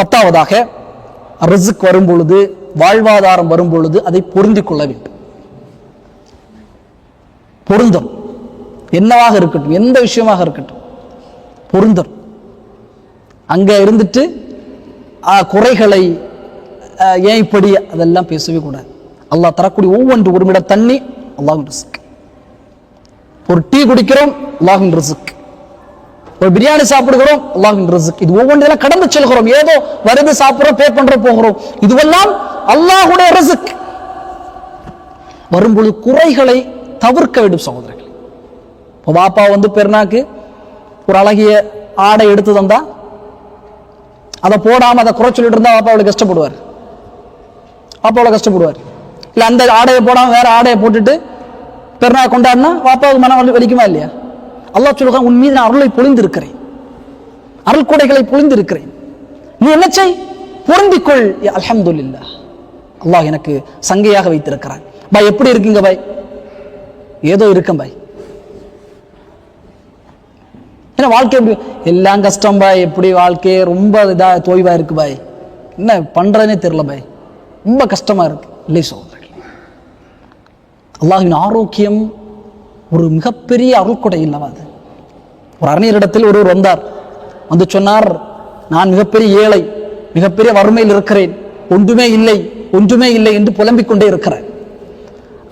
பத்தாவதாக ரிசுக் வரும்பொழுது வாழ்வாதாரம் வரும்பொழுது அதை பொருந்திக் கொள்ள வேண்டும். பொருந்தும். என்னவாக இருக்கட்டும் எந்த விஷயமாக இருக்கட்டும் பொருந்தும். அங்கே இருந்துட்டு ஆ, குறைகளை ஏன் இப்படி அதெல்லாம் பேசவே கூடாது. அல்லாஹ் தரக்கூடிய ஒவ்வொன்று ஒரு மிட தண்ணி அல்லாஹின் ரிஸ்க். ஒரு டீ குடிக்கிறோம் அல்லாஹின் ரிசுக் ஒரு பிரியாணி சாப்பிடுகிறோம் அல்லாஹின் ரிசுக் இது ஒவ்வொன்றையும் கடந்து செல்கிறோம். ஏதோ வருது சாப்பிடுறோம் பே பண்றோம் போகிறோம். இதுவெல்லாம் அல்லாஹுடைய ரிசுக் வரும்பொழுது குறைகளை தவிர்க்க வேண்டும் சகோதரர்கள். இப்போ பாப்பா வந்து பெருநாக்கு ஒரு அழகிய ஆடை எடுத்து தந்தா அதை போடாம அதை குறை சொல்லிட்டு இருந்தா பாப்பா அவளுக்கு கஷ்டப்படுவார். பாப்பா அவ்வளவு கஷ்டப்படுவார். இல்ல அந்த ஆடையை போடாமல் வேற ஆடையை போட்டுட்டு பெருநாள் கொண்டாடினா பாப்பாவுக்கு மனம் வலிக்குமா இல்லையா? அல்லாஹ் சொல்லுங்க உன் மீது நான் அருளை பொழிந்திருக்கிறேன். அருள் கொடைகளை பொழிந்திருக்கிறேன். நீ என்ன செய்? பொருந்திக்கொள். அல்ஹம்துலில்லாஹ். அல்லாஹ் எனக்கு சங்கையாக வைத்திருக்கிறான். பாய் எப்படி இருக்கீங்க பாய்? ஏதோ இருக்கேன் பாய். ஏன்னா வாழ்க்கை எப்படி? எல்லாம் கஷ்டம் பாய். எப்படி வாழ்க்கை? ரொம்ப இதாக தோய்வாக இருக்கு பாய். என்ன பண்ணுறதுனே தெரில பாய். ரொம்ப கஷ்டமாக இருக்கு. இல்லை சோதரர்கள் அல்லாஹின் ஆரோக்கியம் ஒரு மிகப்பெரிய அருள்கொடை இல்லவா அது. ஒரு அறிஞரிடத்தில் ஒருவர் வந்தார். வந்து சொன்னார் நான் மிகப்பெரிய ஏழை மிகப்பெரிய வறுமையில் இருக்கிறேன். ஒன்றுமே இல்லை ஒன்றுமே இல்லை என்று புலம்பிக் கொண்டே இருக்கிறேன்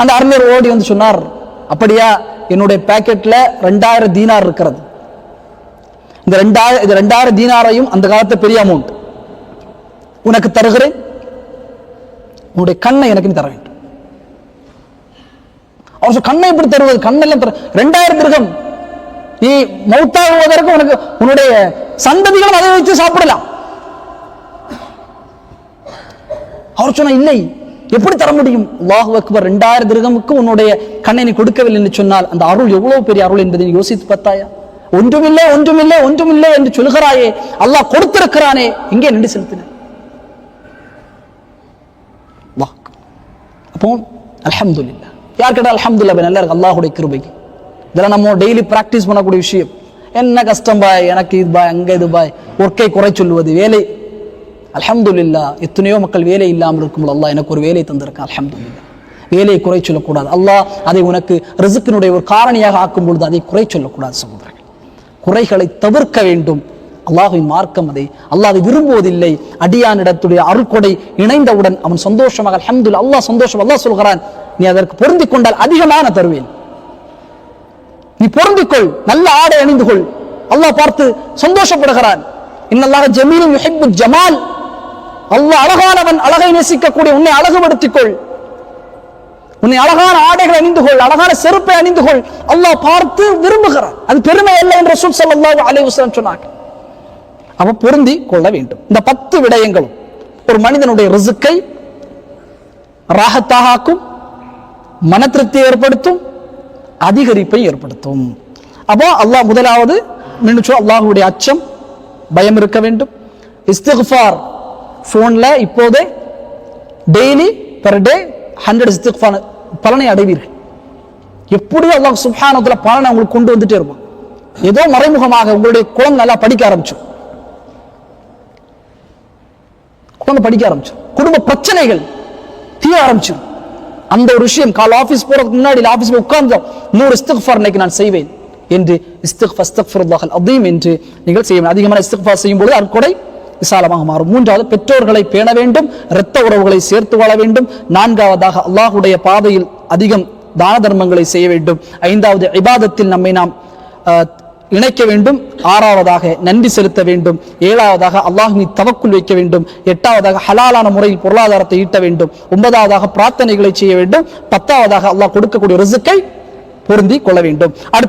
அந்த அறிஞர் ஓடி வந்து சொன்னார் அப்படியா என்னுடைய பேக்கெட்டில் ரெண்டாயிரம் தீனார் இருக்கிறது. இந்த ரெண்டாயிரம் இது ரெண்டாயிரம் தீனாரையும் அந்த காலத்து பெரிய அமௌண்ட் உனக்கு தருகிறேன். உன்னுடைய கண்ணை எனக்கு நீ தர வேண்டும் அவர் கண்ணை இப்படி தருவது கண்ணெல்லாம் தர ரெண்டாயிரம் திருகம். நீ மௌத்தாகுவதற்கு உனக்கு உன்னுடைய சந்ததிகளும் அதை வச்சு சாப்பிடலாம். அவர் சொன்ன இல்லை. எப்படி தர முடியும்? அல்லாஹு அக்பர் ரெண்டாயிரம் திருகமுக்கு உன்னுடைய கண்ணை நீ கொடுக்கவில்லை என்று சொன்னால் அந்த அருள் எவ்வளவு பெரிய அருள் என்பதை நீ யோசித்து பார்த்தாயா? ஒன்றுமில்லை ஒன்றுமில்லை ஒன்றுமில்லை என்று சொல்கிறாயே அல்லாஹ் கொடுத்திருக்கிறானே இங்கே நின்று செலுத்தின அல்லாஹ் அப்போ அல்ஹம்துலில்லாஹ். யார் கேட்டால் அலமதுல்லா நல்லா இருக்கு. அல்லாஹுடைய கிருபைக்கு. இதெல்லாம் நம்ம டெய்லி பிராக்டிஸ் பண்ணக்கூடிய விஷயம். என்ன கஷ்டம் பாய்? எனக்கு இது பாய் அங்க இது பாய். ஒர்க்கை குறை சொல்லுவது வேலை. அலமதுல்லா எத்தனையோ மக்கள் வேலை இல்லாமல் இருக்கும் அல்லாஹ் எனக்கு ஒரு வேலை தந்திருக்கான் அலமதுல்லா வேலையை குறை சொல்லக்கூடாது. அல்லாஹ் அதை உனக்கு ரிசுக்கினுடைய ஒரு காரணியாக ஆக்கும் பொழுது அதை குறை சொல்லக்கூடாது சகோதரர்கள். குறைகளை தவிர்க்க வேண்டும். அல்லாஹுவின் மார்க்கம் அதை. அல்லாஹ் அதை விரும்புவதில்லை. அடியானிடத்துடைய அருள்கொடை இணைந்தவுடன் அவன் சந்தோஷமாக அல்ஹம்துலில்லாஹ் அல்லாஹ் சந்தோஷம் அல்லாஹ் சொல்கிறான். நீ அதற்கு பொருந்திக் கொண்டால் அதிகமான தருவேன். நீ பொருந்திக்கொள் நல்ல ஆடை அணிந்து கொள். அல்லாஹ் பார்த்து சந்தோஷப்படுகிறான். இன்னல்லாஹ் ஜமீலும் யுஹிப்பு ஜமால். அல்லாஹ் அழகானவன் அழகை நேசிக்கக்கூடிய உன்னை அழகுபடுத்திக் கொள். உன்னை அழகான ஆடைகள் அணிந்து கொள் அழகான செருப்பை அணிந்து கொள். அல்லாஹ் பார்த்து விரும்புகிறான். அது பெருமை அல்ல என்று ரசூல் ஸல்லல்லாஹு அலைஹி சொன்னாங்க. அவ பொருந்தி கொள்ள வேண்டும். இந்த பத்து விடயங்களும் ஒரு மனிதனுடைய ரிசுக்கை ராகத்தாக ஆக்கும் மன திருப்தியை ஏற்படுத்தும் அதிகரிப்பை ஏற்படுத்தும். அப்போ அல்லாஹ் முதலாவது மீண்டும் அல்லாஹுடைய அச்சம் பயம் இருக்க வேண்டும். இஸ்திஃபார் ஃபோன்ல இப்போதே டெய்லி பெர் டே ஹண்ட்ரட் இஸ்திஃபார் பலனை அடைவீர்கள். எப்படியும் அல்லாஹ் சுப்ஹானத்துல பலனை உங்களுக்கு கொண்டு வந்துட்டே இருப்பான். ஏதோ மறைமுகமாக உங்களுடைய குழந்தை நல்லா படிக்க ஆரம்பிச்சோம் குழந்தை படிக்க ஆரம்பிச்சோம் குடும்ப பிரச்சனைகள் தீய ஆரம்பிச்சோம் அந்த ஒரு விஷயம் கால் ஆபீஸ் போறதுக்கு முன்னாடி ஆபீஸ் உட்கார்ந்தோம் நூறு இஸ்திக்ஃபார் இன்னைக்கு நான் செய்வேன் என்று இஸ்திக்ஃபா அதீம் என்று நீங்கள் செய்ய வேண்டும். அதிகமான இஸ்திக்ஃபார் செய்யும் போது அற்கொடை விசாலமாக மாறும். மூன்றாவது பெற்றோர்களை பேண வேண்டும் இரத்த உறவுகளை சேர்த்து வாழ வேண்டும். நான்காவதாக அல்லாஹுடைய பாதையில் அதிகம் தான தர்மங்களை செய்ய வேண்டும். ஐந்தாவது இபாதத்தில் நம்மை நாம் இணைக்க வேண்டும். ஆறாவதாக நன்றி செலுத்த வேண்டும். ஏழாவதாக அல்லாஹ் மீது தவக்குள் வைக்க வேண்டும். எட்டாவதாக ஹலாலான முறையில் பொருளாதாரத்தை ஈட்ட வேண்டும். ஒன்பதாவதாக பிரார்த்தனைகளை செய்ய வேண்டும். பத்தாவதாக அல்லாஹ் கொடுக்கக்கூடிய ரிசுக்கை பொருந்தி கொள்ள வேண்டும். அடுத்து